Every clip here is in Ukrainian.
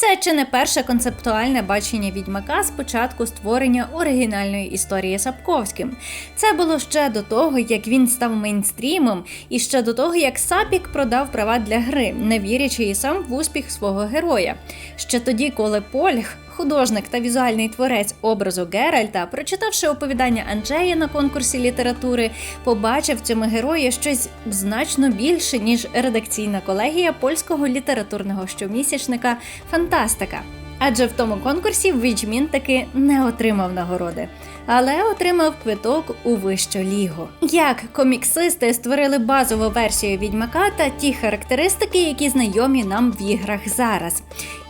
Це чи не перше концептуальне бачення відьмака з початку створення оригінальної історії Сапковським. Це було ще до того, як він став мейнстрімом, і ще до того, як Сапік продав права для гри, не вірячи і сам в успіх свого героя. Ще тоді, коли Польг. Художник та візуальний творець образу Геральта, прочитавши оповідання Анджея на конкурсі літератури, побачив в цьому герої щось значно більше, ніж редакційна колегія польського літературного щомісячника Фантастика. Адже в тому конкурсі Відьмін таки не отримав нагороди, але отримав квиток у вищу лігу. Як коміксисти створили базову версію відьмака та ті характеристики, які знайомі нам в іграх зараз.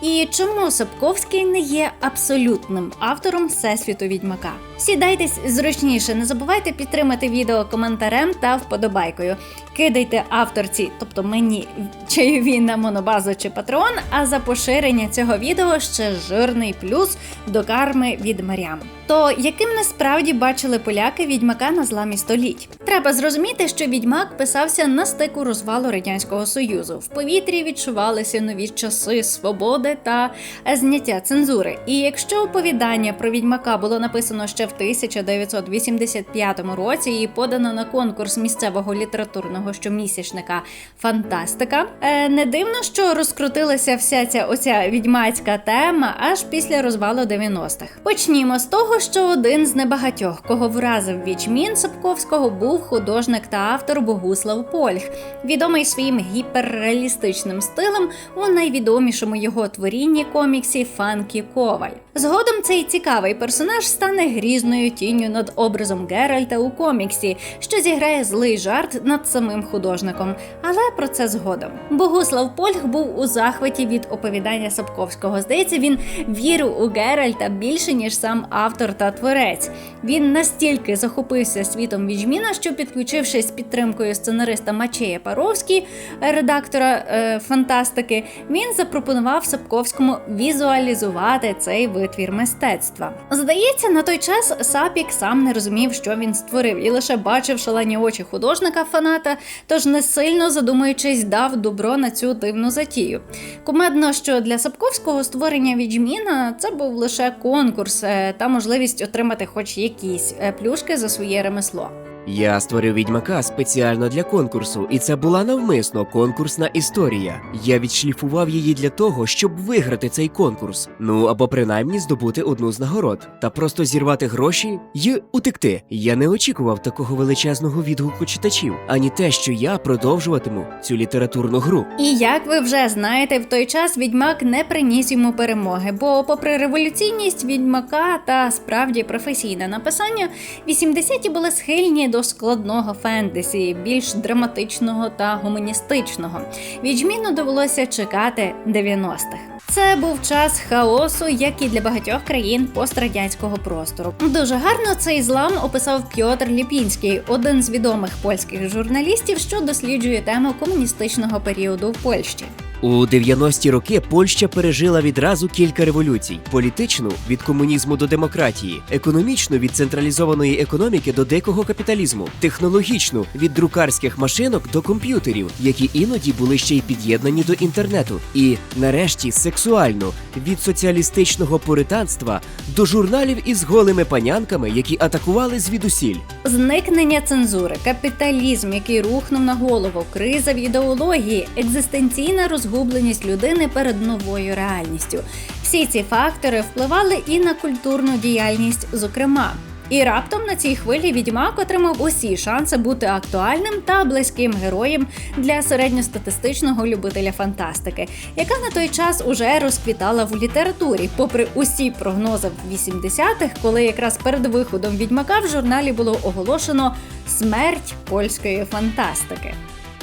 І чому Сапковський не є абсолютним автором всесвіту відьмака? Сідайтесь зручніше, не забувайте підтримати відео коментарем та вподобайкою. Кидайте авторці, тобто мені чайові на монобазу чи патреон, а за поширення цього відео ще жирний плюс до карми від Марям. То яким насправді бачили поляки відьмака на зламі століть? Треба зрозуміти, що відьмак писався на стику розвалу радянського союзу. В повітрі відчувалися нові часи свободи та зняття цензури. І якщо оповідання про відьмака було написано ще в 1985 році і подано на конкурс місцевого літературного щомісячника Фантастика, е, не дивно, що розкрутилася вся ця оця відьмацька тема аж після розвалу 90-х. Почнімо з того, що один з небагатьох, кого вразив Вічмін Сапковського, був художник та автор Богуслав Польг, відомий своїм гіперреалістичним стилем у найвідомішому його творінні коміксі Фанкі Коваль. Згодом цей цікавий персонаж стане грізною тінню над образом Геральта у коміксі, що зіграє злий жарт над самим художником. Але про це згодом. Богуслав Польг був у захваті від оповідання Сапковського. Здається, він вірив у Геральта більше ніж сам автор та творець. Він настільки захопився світом Відьміна, що підключившись з підтримкою сценариста Мачея Паровський, редактора е, фантастики, він запропонував Сапковському візуалізувати цей витвір мистецтва. Здається, на той час Сапік сам не розумів, що він створив, і лише бачив шалені очі художника фаната, тож не сильно задумуючись, дав добро на цю дивну затію. Кумедно, що для Сапковського створення відьміна це був лише конкурс е, та можливість отримати хоч якісь е, плюшки за своє ремесло. Я створив відьмака спеціально для конкурсу, і це була навмисно конкурсна історія. Я відшліфував її для того, щоб виграти цей конкурс. Ну або принаймні здобути одну з нагород, та просто зірвати гроші й утекти. Я не очікував такого величезного відгуку читачів, ані те, що я продовжуватиму цю літературну гру. І як ви вже знаєте, в той час відьмак не приніс йому перемоги, бо, попри революційність відьмака та справді професійне написання, 80-ті були схильні до складного фентезі, більш драматичного та гуманістичного. Відьміну довелося чекати 90-х. Це був час хаосу, як і для багатьох країн пострадянського простору. Дуже гарно цей злам описав Пьотр Ліпінський, один з відомих польських журналістів, що досліджує тему комуністичного періоду в Польщі. У 90-ті роки Польща пережила відразу кілька революцій: політичну від комунізму до демократії, економічну від централізованої економіки до дикого капіталізму, технологічну від друкарських машинок до комп'ютерів, які іноді були ще й під'єднані до інтернету, і нарешті сексуальну від соціалістичного пуританства до журналів із голими панянками, які атакували звідусіль. Зникнення цензури, капіталізм, який рухнув на голову, криза в ідеології, екзистенційна розгубленість людини перед новою реальністю. Всі ці фактори впливали і на культурну діяльність, зокрема. І раптом на цій хвилі відьмак отримав усі шанси бути актуальним та близьким героєм для середньостатистичного любителя фантастики, яка на той час уже розквітала в літературі, попри усі прогнози в 80-х, коли якраз перед виходом відьмака в журналі було оголошено смерть польської фантастики.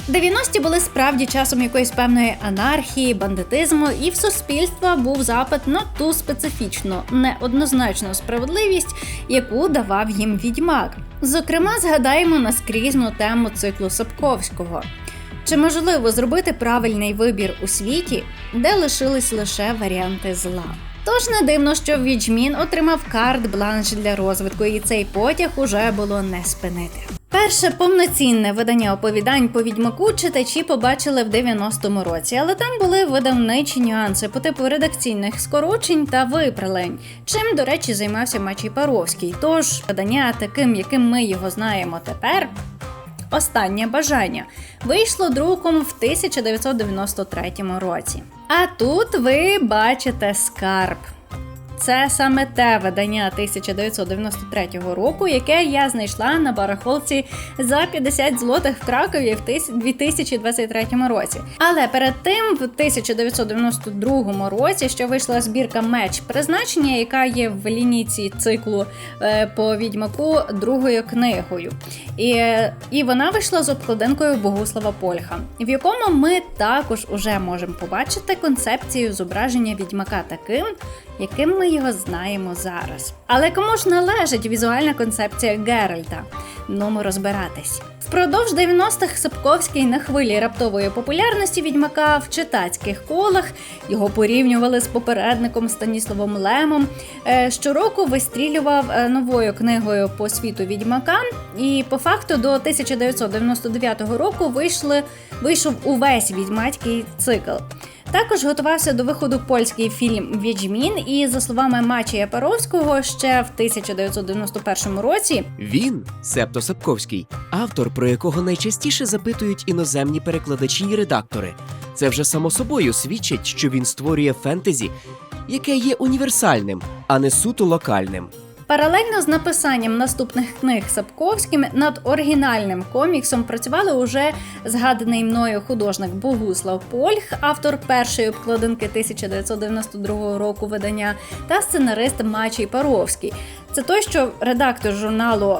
90-ті були справді часом якоїсь певної анархії, бандитизму, і в суспільства був запит на ту специфічну, неоднозначну справедливість, яку давав їм відьмак. Зокрема, згадаємо наскрізну тему циклу Сапковського. Чи можливо зробити правильний вибір у світі, де лишились лише варіанти зла? Тож не дивно, що Відьмін отримав карт-бланш для розвитку, і цей потяг уже було не спинити. Перше повноцінне видання оповідань по відьмаку читачі побачили в 90-му році, але там були видавничі нюанси по типу редакційних скорочень та виправлень, чим, до речі, займався Мачій Паровський. Тож видання таким, яким ми його знаємо тепер. Останнє бажання вийшло друком в 1993 році. А тут ви бачите скарб. Це саме те видання 1993 року, яке я знайшла на барахолці за 50 злотих в Кракові в тис- 2023 році. Але перед тим, в 1992 році, ще вийшла збірка Меч призначення, яка є в лінійці циклу е, по відьмаку другою книгою. І, і вона вийшла з обкладинкою Богуслава Польха, в якому ми також уже можемо побачити концепцію зображення відьмака таким, яким ми його знаємо зараз. Але кому ж належить візуальна концепція Геральта? Ми розбиратись. Впродовж 90-х Сапковський на хвилі раптової популярності відьмака в читацьких колах його порівнювали з попередником Станіславом Лемом. Е, Щороку вистрілював е, новою книгою по світу відьмака, і по факту до 1999 року вийшли, вийшов увесь відьмацький цикл. Також готувався до виходу польський фільм Відьмін, і за словами Мачія Паровського, ще в 1991 році Він, Септо Сапковський, автор, про якого найчастіше запитують іноземні перекладачі і редактори. Це вже само собою свідчить, що він створює фентезі, яке є універсальним, а не суто локальним. Паралельно з написанням наступних книг Сапковським над оригінальним коміксом працювали уже згаданий мною художник Богуслав Польх, автор першої обкладинки 1992 року видання, та сценарист Мачій Паровський. Це той, що редактор журналу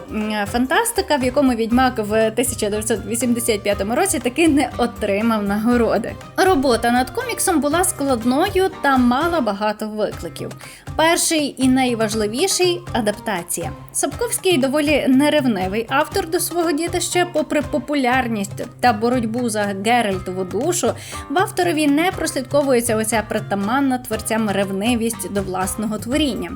Фантастика, в якому відьмак в 1985 році таки не отримав нагороди. Робота над коміксом була складною та мала багато викликів. Перший і найважливіший адаптація. Сапковський доволі неревнивий автор до свого дітища, попри популярність та боротьбу за Геральтову душу, в авторові не прослідковується оця притаманна творцям ревнивість до власного творіння.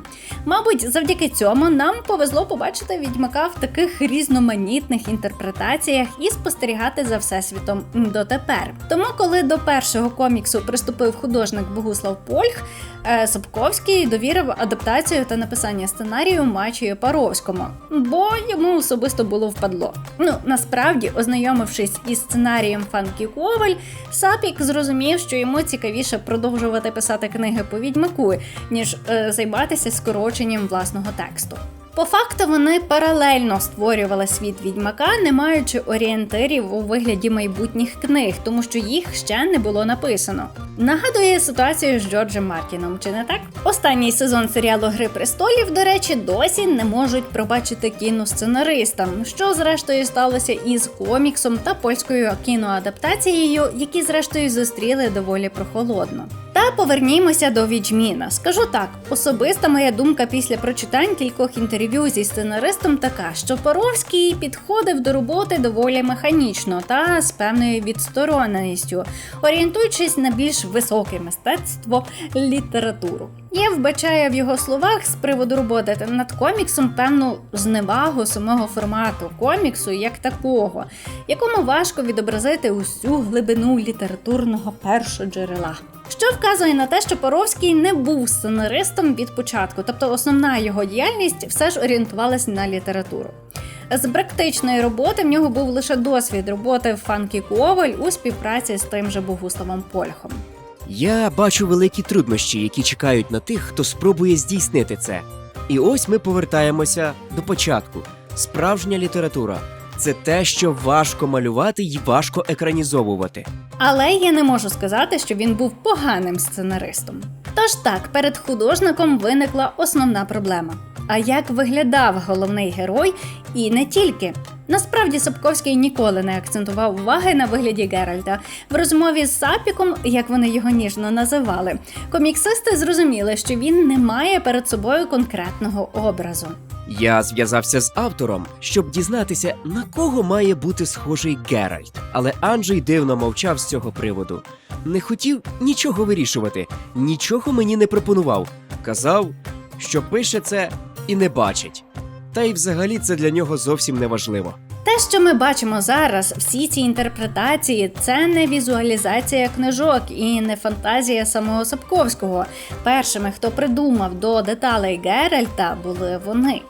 Мабуть, завдяки цьому нам повезло побачити відьмака в таких різноманітних інтерпретаціях і спостерігати за всесвітом дотепер. Тому, коли до першого коміксу приступив художник Богуслав Польх, е, Сапковський довірив адаптацію та написання сценарію Мачію Паровському, бо йому особисто було впадло. Ну насправді, ознайомившись із сценарієм Фанкі Коваль, Сапік зрозумів, що йому цікавіше продовжувати писати книги по відьмаку, ніж е, займатися скороченням власного тексту тексту. По факту вони паралельно створювали світ відьмака, не маючи орієнтирів у вигляді майбутніх книг, тому що їх ще не було написано. Нагадує ситуацію з Джорджем Мартіном, чи не так? Останній сезон серіалу Гри престолів, до речі, досі не можуть пробачити кіносценаристам, що зрештою сталося із коміксом та польською кіноадаптацією, які зрештою зустріли доволі прохолодно. Та повернімося до Відьміна. Скажу так, особиста моя думка після прочитань кількох інтерв'ю зі сценаристом така, що Поровський підходив до роботи доволі механічно та з певною відстороненістю, орієнтуючись на більш високе мистецтво літературу. Я вбачаю в його словах з приводу роботи над коміксом певну зневагу самого формату коміксу як такого, якому важко відобразити усю глибину літературного першоджерела. Що вказує на те, що Поровський не був сценаристом від початку, тобто основна його діяльність все ж орієнтувалась на літературу. З практичної роботи в нього був лише досвід роботи в Фанкі Коваль у співпраці з тим же Богуславом Польхом. Я бачу великі труднощі, які чекають на тих, хто спробує здійснити це. І ось ми повертаємося до початку. Справжня література це те, що важко малювати і важко екранізовувати. Але я не можу сказати, що він був поганим сценаристом. Тож так, перед художником виникла основна проблема. А як виглядав головний герой, і не тільки. Насправді Сапковський ніколи не акцентував уваги на вигляді Геральта. В розмові з Сапіком, як вони його ніжно називали, коміксисти зрозуміли, що він не має перед собою конкретного образу. Я зв'язався з автором, щоб дізнатися, на кого має бути схожий Геральт. Але Анджей дивно мовчав з цього приводу. Не хотів нічого вирішувати, нічого мені не пропонував. Казав, що пише це і не бачить. Та й взагалі це для нього зовсім не важливо. Те, що ми бачимо зараз, всі ці інтерпретації, це не візуалізація книжок і не фантазія самого Сапковського. Першими, хто придумав до деталей Геральта, були вони.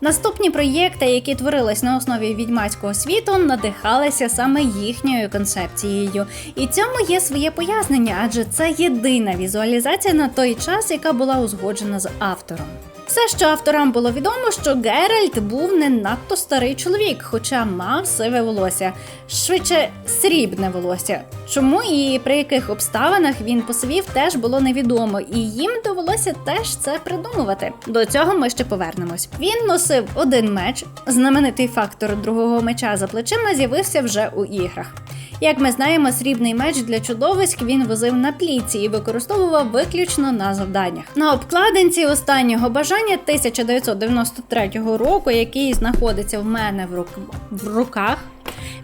Наступні проєкти, які творились на основі відьмацького світу, надихалися саме їхньою концепцією. І цьому є своє пояснення, адже це єдина візуалізація на той час, яка була узгоджена з автором. Все, що авторам було відомо, що Геральт був не надто старий чоловік, хоча мав сиве волосся, швидше срібне волосся. Чому і при яких обставинах він посивів, теж було невідомо, і їм довелося теж це придумувати. До цього ми ще повернемось. Він носив один меч. Знаменитий фактор другого меча за плечима з'явився вже у іграх. Як ми знаємо, срібний меч для чудовиськ він возив на пліці і використовував виключно на завданнях. На обкладинці останнього бажання 1993 року, який знаходиться в мене в, рук... в руках,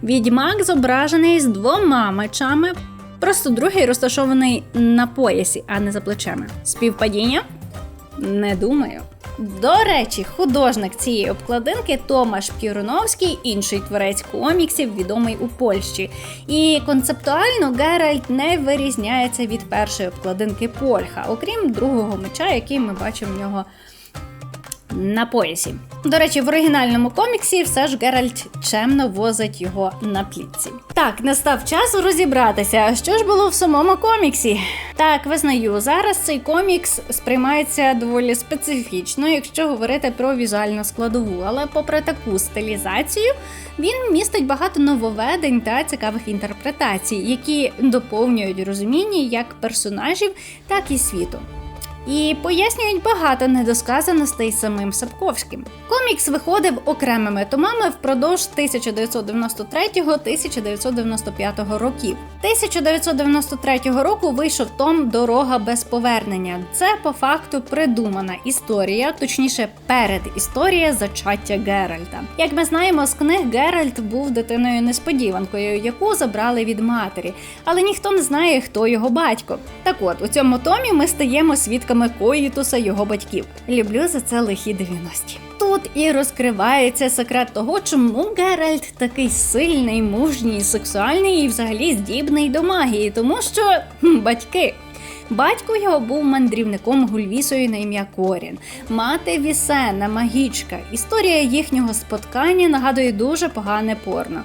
відьмак зображений з двома мечами. Просто другий розташований на поясі, а не за плечима. Співпадіння? Не думаю. До речі, художник цієї обкладинки Томаш П'юруновський, інший творець коміксів, відомий у Польщі. І концептуально Геральт не вирізняється від першої обкладинки Польха, окрім другого меча, який ми бачимо в нього на поясі. До речі, в оригінальному коміксі все ж Геральт чемно возить його на плітці. Так, настав час розібратися, що ж було в самому коміксі. Так, визнаю, зараз цей комікс сприймається доволі специфічно, якщо говорити про візуальну складову. Але попри таку стилізацію, він містить багато нововведень та цікавих інтерпретацій, які доповнюють розуміння як персонажів, так і світу і пояснюють багато недосказаностей самим Сапковським. Комікс виходив окремими томами впродовж 1993-1995 років. 1993 року вийшов том Дорога без повернення. Це по факту придумана історія, точніше, передісторія зачаття Геральта. Як ми знаємо, з книг Геральт був дитиною несподіванкою, яку забрали від матері, але ніхто не знає, хто його батько. Так от у цьому томі ми стаємо свідками коїтуса його батьків. Люблю за це лихі 90-ті. Тут і розкривається секрет того, чому Геральт такий сильний, мужній, сексуальний і взагалі здібний до магії, тому що батьки. Батько його був мандрівником Гульвісою на ім'я Корін, мати Вісена, магічка. Історія їхнього споткання нагадує дуже погане порно.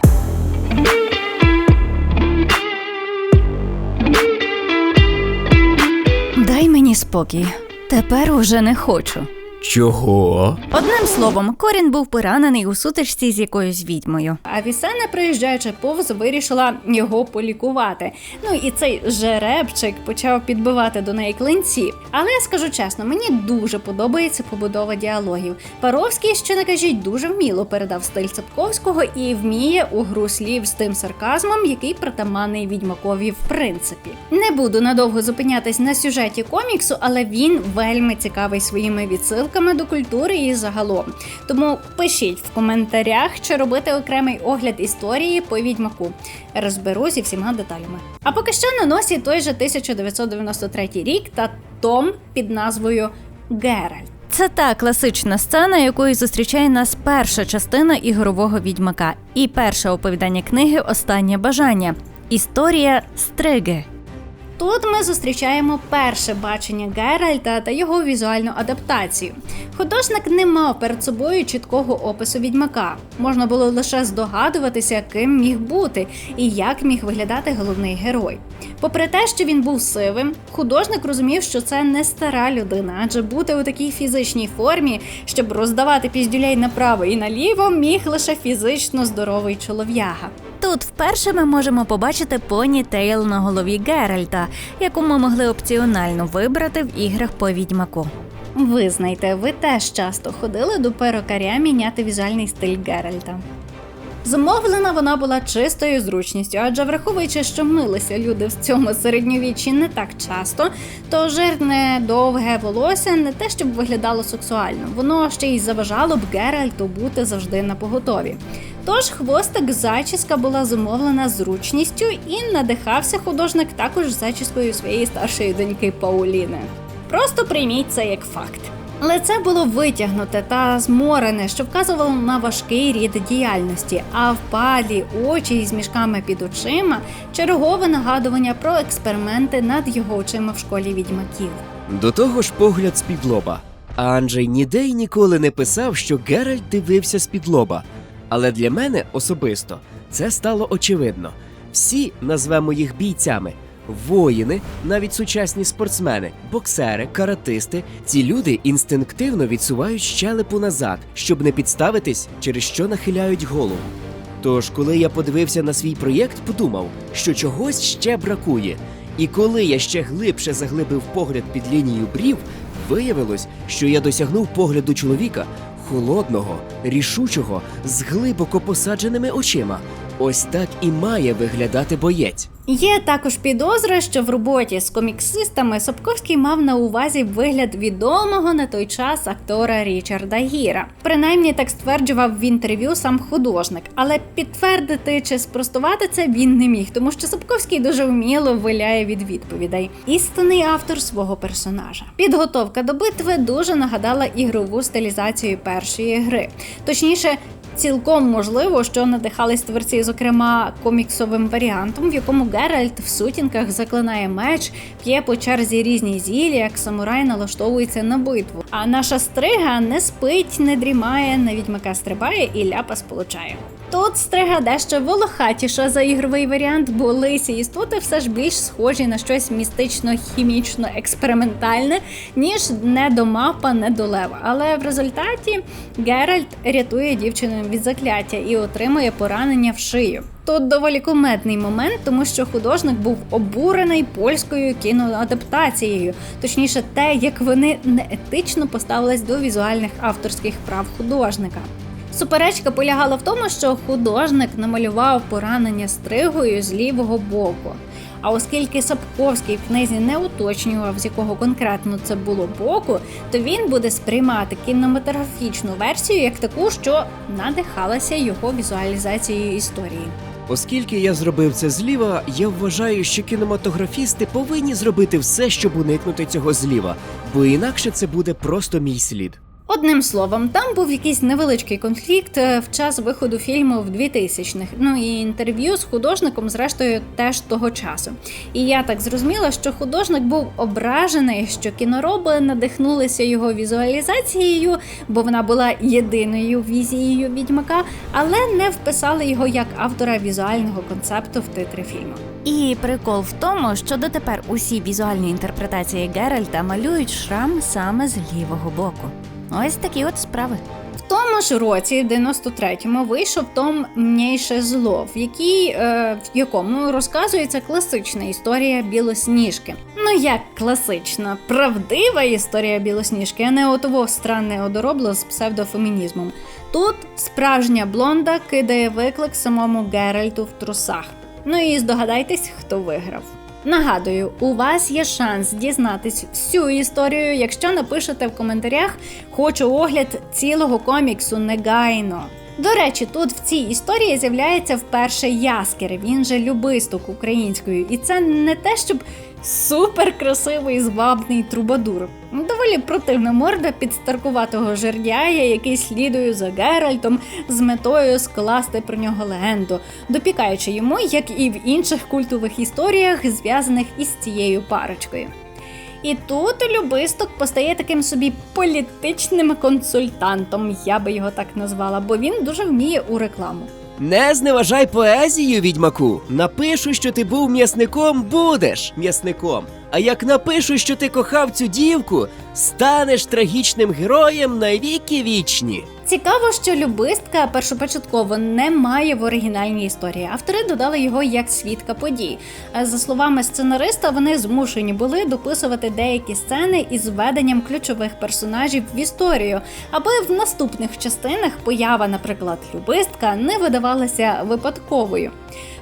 Спокій. Тепер уже не хочу. Чого? Одним словом, Корін був поранений у сутичці з якоюсь відьмою. А Вісена, приїжджаючи повз, вирішила його полікувати. Ну і цей жеребчик почав підбивати до неї клинці. Але я скажу чесно, мені дуже подобається побудова діалогів. Паровський, що не кажіть, дуже вміло передав стиль Цапковського і вміє у гру слів з тим сарказмом, який притаманний відьмакові в принципі. Не буду надовго зупинятись на сюжеті коміксу, але він вельми цікавий своїми відсилками до культури і загалом. Тому пишіть в коментарях, чи робити окремий огляд історії по відьмаку. Розберу зі всіма деталями. А поки що на носі той же 1993 рік та том під назвою Геральт. Це та класична сцена, якою зустрічає нас перша частина ігрового відьмака, і перше оповідання книги Останнє бажання. Історія Стриги. Тут ми зустрічаємо перше бачення Геральта та його візуальну адаптацію. Художник не мав перед собою чіткого опису відьмака. Можна було лише здогадуватися, ким міг бути і як міг виглядати головний герой. Попри те, що він був сивим, художник розумів, що це не стара людина, адже бути у такій фізичній формі, щоб роздавати піздюлей направо і наліво, міг лише фізично здоровий чолов'яга. Тут вперше ми можемо побачити поні Тейл на голові Геральта, яку ми могли опціонально вибрати в іграх по відьмаку. Визнайте, ви теж часто ходили до перукаря міняти візуальний стиль Геральта. Зумовлена вона була чистою зручністю, адже враховуючи, що милися люди в цьому середньовіччі не так часто, то жирне довге волосся не те, щоб виглядало сексуально, воно ще й заважало б Геральту бути завжди на поготові. Тож хвостик зачіска була зумовлена зручністю і надихався художник також зачіскою своєї старшої доньки Пауліни. Просто прийміть це як факт. Лице було витягнуте та зморене, що вказувало на важкий рід діяльності, а впалі очі із мішками під очима чергове нагадування про експерименти над його очима в школі відьмаків. До того ж, погляд з-під лоба. Анджей ніде й ніколи не писав, що Геральт дивився з-під лоба. Але для мене особисто це стало очевидно. Всі назвемо їх бійцями. Воїни, навіть сучасні спортсмени, боксери, каратисти. Ці люди інстинктивно відсувають щелепу назад, щоб не підставитись, через що нахиляють голову. Тож, коли я подивився на свій проєкт, подумав, що чогось ще бракує. І коли я ще глибше заглибив погляд під лінією брів, виявилось, що я досягнув погляду чоловіка холодного, рішучого, з глибоко посадженими очима. Ось так і має виглядати боєць. Є також підозра, що в роботі з коміксистами Сапковський мав на увазі вигляд відомого на той час актора Річарда Гіра. Принаймні так стверджував в інтерв'ю сам художник, але підтвердити чи спростувати це він не міг, тому що Сапковський дуже вміло виляє від відповідей. Істинний автор свого персонажа. Підготовка до битви дуже нагадала ігрову стилізацію першої гри, точніше. Цілком можливо, що надихались творці, зокрема, коміксовим варіантом, в якому Геральт в сутінках заклинає меч, п'є по черзі різні зілі, як самурай налаштовується на битву. А наша стрига не спить, не дрімає, на відьмака стрибає і ляпа получає. Тут стрига дещо волохатіша за ігровий варіант, бо лисі істоти все ж більш схожі на щось містично-хімічно-експериментальне, ніж не до мапа, не до лева. Але в результаті Геральт рятує дівчину від закляття і отримує поранення в шию. Тут доволі кумедний момент, тому що художник був обурений польською кіноадаптацією, точніше, те, як вони неетично поставились до візуальних авторських прав художника. Суперечка полягала в тому, що художник намалював поранення стригою з лівого боку. А оскільки Сапковський в книзі не уточнював, з якого конкретно це було боку, то він буде сприймати кінематографічну версію як таку, що надихалася його візуалізацією історії. Оскільки я зробив це зліва, я вважаю, що кінематографісти повинні зробити все, щоб уникнути цього зліва, бо інакше це буде просто мій слід. Одним словом, там був якийсь невеличкий конфлікт е, в час виходу фільму в 2000-х. Ну і інтерв'ю з художником, зрештою, теж того часу. І я так зрозуміла, що художник був ображений, що кінороби надихнулися його візуалізацією, бо вона була єдиною візією відьмака, але не вписали його як автора візуального концепту в титри фільму. І прикол в тому, що дотепер усі візуальні інтерпретації Геральта малюють шрам саме з лівого боку. Ось такі от справи. В тому ж році, в 93-му, вийшов том Мніше зло, в, якій, е, в якому розказується класична історія білосніжки. Ну як класична, правдива історія білосніжки, а не отово странне одоробло з псевдофемінізмом. Тут справжня блонда кидає виклик самому Геральту в трусах. Ну і здогадайтесь, хто виграв. Нагадую, у вас є шанс дізнатись всю історію, якщо напишете в коментарях Хочу огляд цілого коміксу негайно. До речі, тут в цій історії з'являється вперше Яскер, він же любисток українською, і це не те, щоб супер красивий звабний трубадур. Доволі противна морда підстаркуватого жердяя, який слідує за Геральтом з метою скласти про нього легенду, допікаючи йому, як і в інших культових історіях, зв'язаних із цією парочкою. І тут любисток постає таким собі політичним консультантом, я би його так назвала, бо він дуже вміє у рекламу. Не зневажай поезію, відьмаку. Напишу, що ти був м'ясником, будеш м'ясником. А як напишу, що ти кохав цю дівку, станеш трагічним героєм навіки вічні. Цікаво, що любистка першопочатково не має в оригінальній історії. Автори додали його як свідка подій. За словами сценариста, вони змушені були дописувати деякі сцени із введенням ключових персонажів в історію, аби в наступних частинах поява, наприклад, любистка не видавалася випадковою.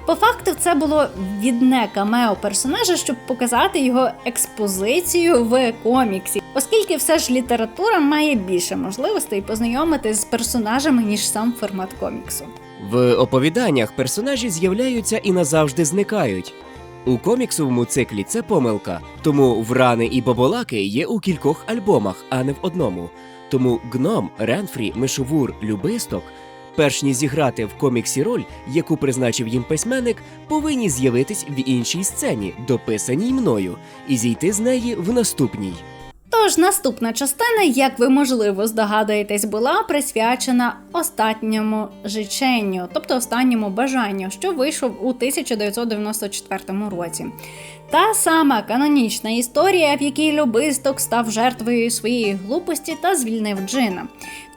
По факту, це було відне камео персонажа, щоб показати його експозицію в коміксі, оскільки все ж література має більше можливостей познайомити з персонажами ніж сам формат коміксу. В оповіданнях персонажі з'являються і назавжди зникають. У коміксовому циклі це помилка, тому врани і боболаки є у кількох альбомах, а не в одному. Тому гном, Ренфрі, Мишовур, Любисток, перш ніж зіграти в коміксі роль, яку призначив їм письменник, повинні з'явитись в іншій сцені, дописаній мною, і зійти з неї в наступній. Тож наступна частина, як ви можливо здогадуєтесь, була присвячена останньому жиченню, тобто останньому бажанню, що вийшов у 1994 році. Та сама канонічна історія, в якій любисток став жертвою своєї глупості та звільнив Джина.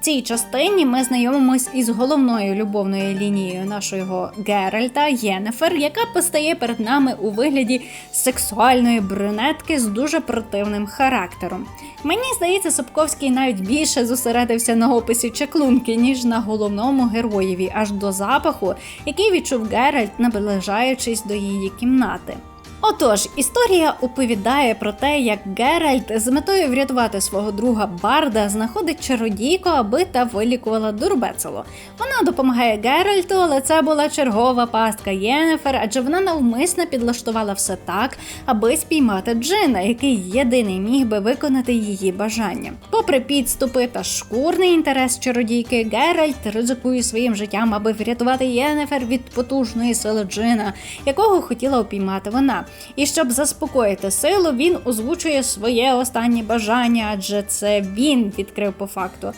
Цій частині ми знайомимось із головною любовною лінією нашого Геральта Єнефер, яка постає перед нами у вигляді сексуальної брюнетки з дуже противним характером. Мені здається, Сапковський навіть більше зосередився на описі чаклунки, ніж на головному героєві, аж до запаху, який відчув Геральт, наближаючись до її кімнати. Отож, історія оповідає про те, як Геральт з метою врятувати свого друга Барда знаходить чародійку, аби та вилікувала дурбецело. Вона допомагає Геральту, але це була чергова пастка Єнефер, адже вона навмисно підлаштувала все так, аби спіймати Джина, який єдиний міг би виконати її бажання. Попри підступи та шкурний інтерес чародійки, Геральт ризикує своїм життям, аби врятувати Єнефер від потужної сили Джина, якого хотіла упіймати вона. І щоб заспокоїти силу, він озвучує своє останнє бажання, адже це він відкрив по факту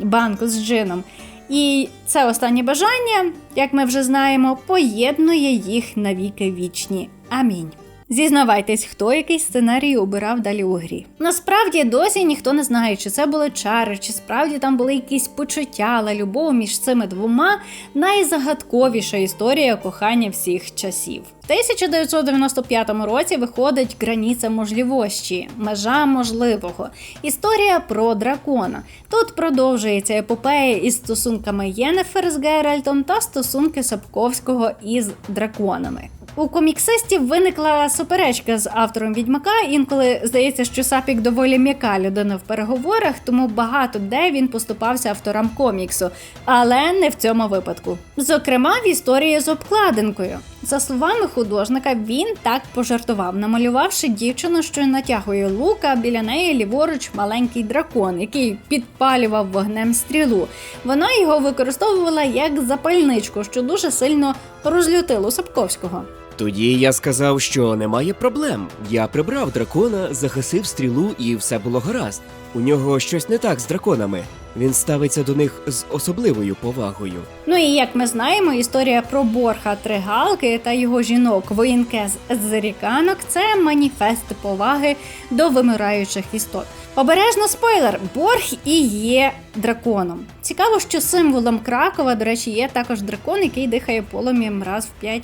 банку з джином. І це останнє бажання, як ми вже знаємо, поєднує їх навіки вічні. Амінь. Зізнавайтесь, хто який сценарій обирав далі у грі. Насправді досі ніхто не знає, чи це були чари, чи справді там були якісь почуття, але любов між цими двома найзагадковіша історія кохання всіх часів. В 1995 році виходить Границя можливості, межа можливого. Історія про дракона. Тут продовжується епопея із стосунками Єнефер з Геральтом та стосунки Сапковського із драконами. У коміксистів виникла суперечка з автором відьмака. Інколи здається, що Сапік доволі м'яка людина в переговорах, тому багато де він поступався авторам коміксу, але не в цьому випадку. Зокрема, в історії з обкладинкою. За словами художника, він так пожартував, намалювавши дівчину, що натягує лука, біля неї ліворуч маленький дракон, який підпалював вогнем стрілу. Вона його використовувала як запальничку, що дуже сильно розлютило Сапковського. Тоді я сказав, що немає проблем. Я прибрав дракона, загасив стрілу, і все було гаразд. У нього щось не так з драконами. Він ставиться до них з особливою повагою. Ну і як ми знаємо, історія про Борха Тригалки та його жінок воїнкез зеріканок це маніфест поваги до вимираючих істот. Обережно спойлер: Борг і є драконом. Цікаво, що символом Кракова, до речі, є також дракон, який дихає полум'ям раз в 5-15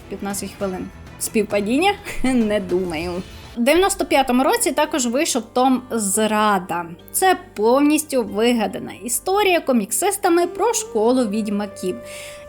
хвилин. Співпадіння? Не думаю. У 95-му році також вийшов том Зрада. Це повністю вигадана історія коміксистами про школу відьмаків.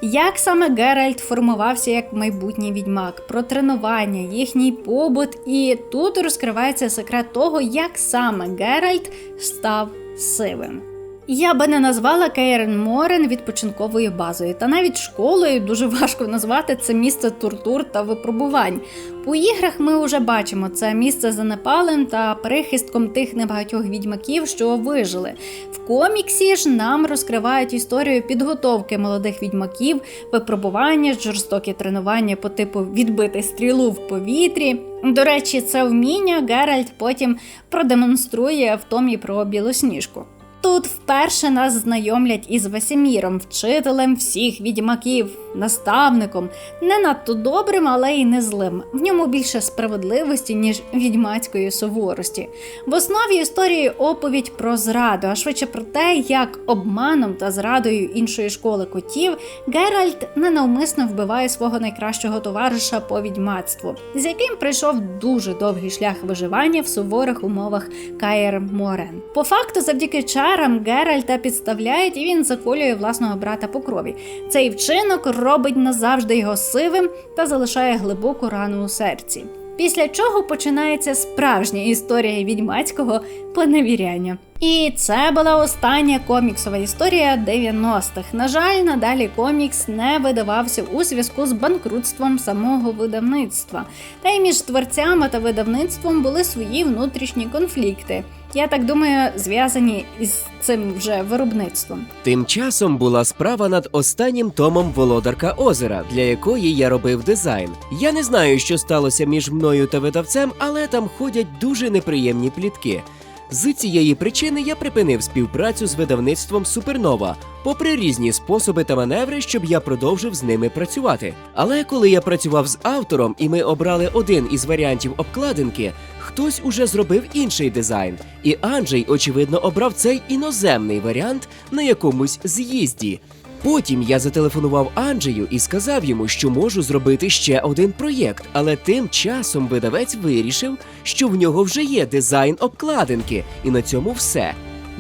Як саме Геральт формувався як майбутній відьмак, про тренування, їхній побут, і тут розкривається секрет того, як саме Геральт став сивим. Я би не назвала Кейрен Морен відпочинковою базою, та навіть школою дуже важко назвати це місце тортур та випробувань. У іграх ми вже бачимо це місце занепалим та прихистком тих небагатьох відьмаків, що вижили. В коміксі ж нам розкривають історію підготовки молодих відьмаків, випробування, жорстокі тренування по типу відбити стрілу в повітрі. До речі, це вміння Геральт потім продемонструє в томі про білосніжку. Тут вперше нас знайомлять із Весеміром, вчителем всіх відьмаків, наставником, не надто добрим, але й не злим. В ньому більше справедливості, ніж відьмацької суворості. В основі історії оповідь про зраду, а швидше про те, як обманом та зрадою іншої школи котів Геральт ненавмисно вбиває свого найкращого товариша по відьмацтву, з яким прийшов дуже довгий шлях виживання в суворих умовах Каєр Морен. По факту, завдяки чарам Геральта підставляють і він заколює власного брата по крові. Цей вчинок робить назавжди його сивим та залишає глибоку рану у серці. Після чого починається справжня історія відьмацького поневіряння. І це була остання коміксова історія 90-х. На жаль, надалі комікс не видавався у зв'язку з банкрутством самого видавництва. Та й між творцями та видавництвом були свої внутрішні конфлікти. Я так думаю, зв'язані із цим вже виробництвом. Тим часом була справа над останнім томом Володарка озера, для якої я робив дизайн. Я не знаю, що сталося між мною та видавцем, але там ходять дуже неприємні плітки. З цієї причини я припинив співпрацю з видавництвом Супернова, попри різні способи та маневри, щоб я продовжив з ними працювати. Але коли я працював з автором і ми обрали один із варіантів обкладинки, хтось уже зробив інший дизайн. І Анджей, очевидно, обрав цей іноземний варіант на якомусь з'їзді. Потім я зателефонував Анджею і сказав йому, що можу зробити ще один проєкт, але тим часом видавець вирішив, що в нього вже є дизайн обкладинки, і на цьому все.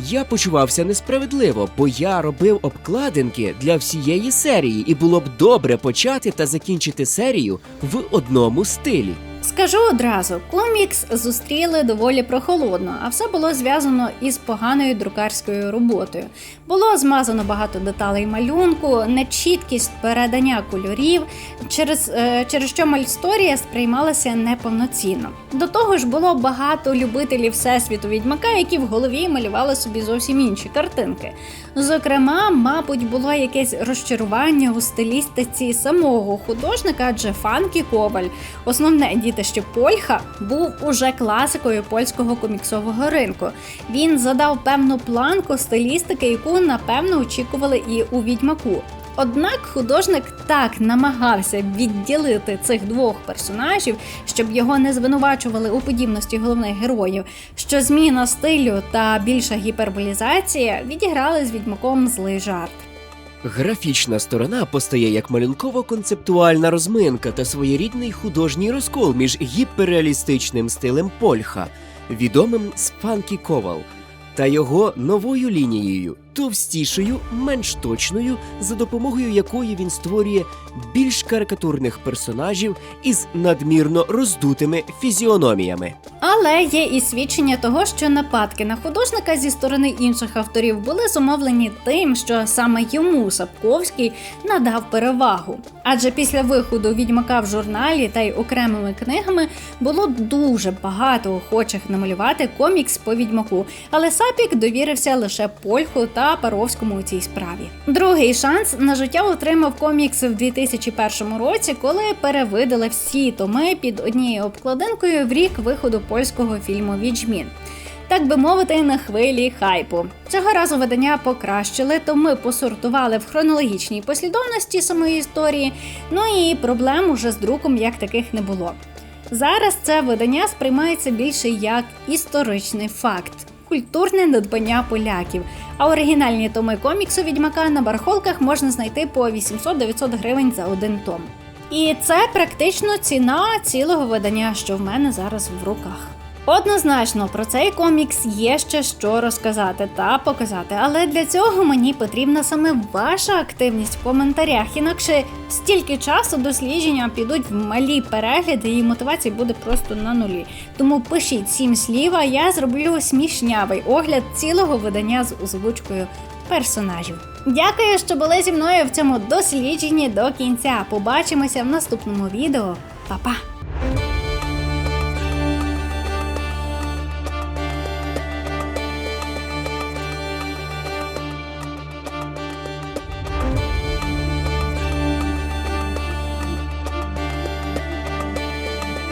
Я почувався несправедливо, бо я робив обкладинки для всієї серії, і було б добре почати та закінчити серію в одному стилі. Скажу одразу, комікс зустріли доволі прохолодно, а все було зв'язано із поганою друкарською роботою. Було змазано багато деталей малюнку, нечіткість передання кольорів, через, е, через що мальсторія сприймалася неповноцінно. До того ж, було багато любителів всесвіту відьмака, які в голові малювали собі зовсім інші картинки. Зокрема, мабуть, було якесь розчарування у стилістиці самого художника, адже Фанкі Коваль, основне дітище Польха, був уже класикою польського коміксового ринку. Він задав певну планку стилістики, яку напевно очікували і у відьмаку. Однак художник так намагався відділити цих двох персонажів, щоб його не звинувачували у подібності головних героїв, що зміна стилю та більша гіперболізація відіграли з відьмаком злий жарт. Графічна сторона постає як малюнково-концептуальна розминка та своєрідний художній розкол між гіперреалістичним стилем Польха, відомим з Фанкі Ковал, та його новою лінією, товстішою, менш точною, за допомогою якої він створює більш карикатурних персонажів із надмірно роздутими фізіономіями. Але є і свідчення того, що нападки на художника зі сторони інших авторів були зумовлені тим, що саме йому Сапковський надав перевагу. Адже після виходу відьмака в журналі та й окремими книгами було дуже багато охочих намалювати комікс по відьмаку, але Сапік довірився лише Польху та Паровському у цій справі. Другий шанс на життя отримав комікс в 2001 році, коли перевидали всі томи під однією обкладинкою в рік виходу польського фільму Відьмін. Так би мовити, на хвилі хайпу. Цього разу видання покращили, то ми посортували в хронологічній послідовності самої історії. Ну і проблем уже з друком як таких не було. Зараз це видання сприймається більше як історичний факт, культурне надбання поляків. А оригінальні томи коміксу відьмака на барахолках можна знайти по 800-900 гривень за один том. І це практично ціна цілого видання, що в мене зараз в руках. Однозначно про цей комікс є ще що розказати та показати, але для цього мені потрібна саме ваша активність в коментарях. Інакше стільки часу дослідження підуть в малі перегляди, і мотивація буде просто на нулі. Тому пишіть сім слів, а я зроблю смішнявий огляд цілого видання з озвучкою персонажів. Дякую, що були зі мною в цьому дослідженні до кінця. Побачимося в наступному відео. Па-па!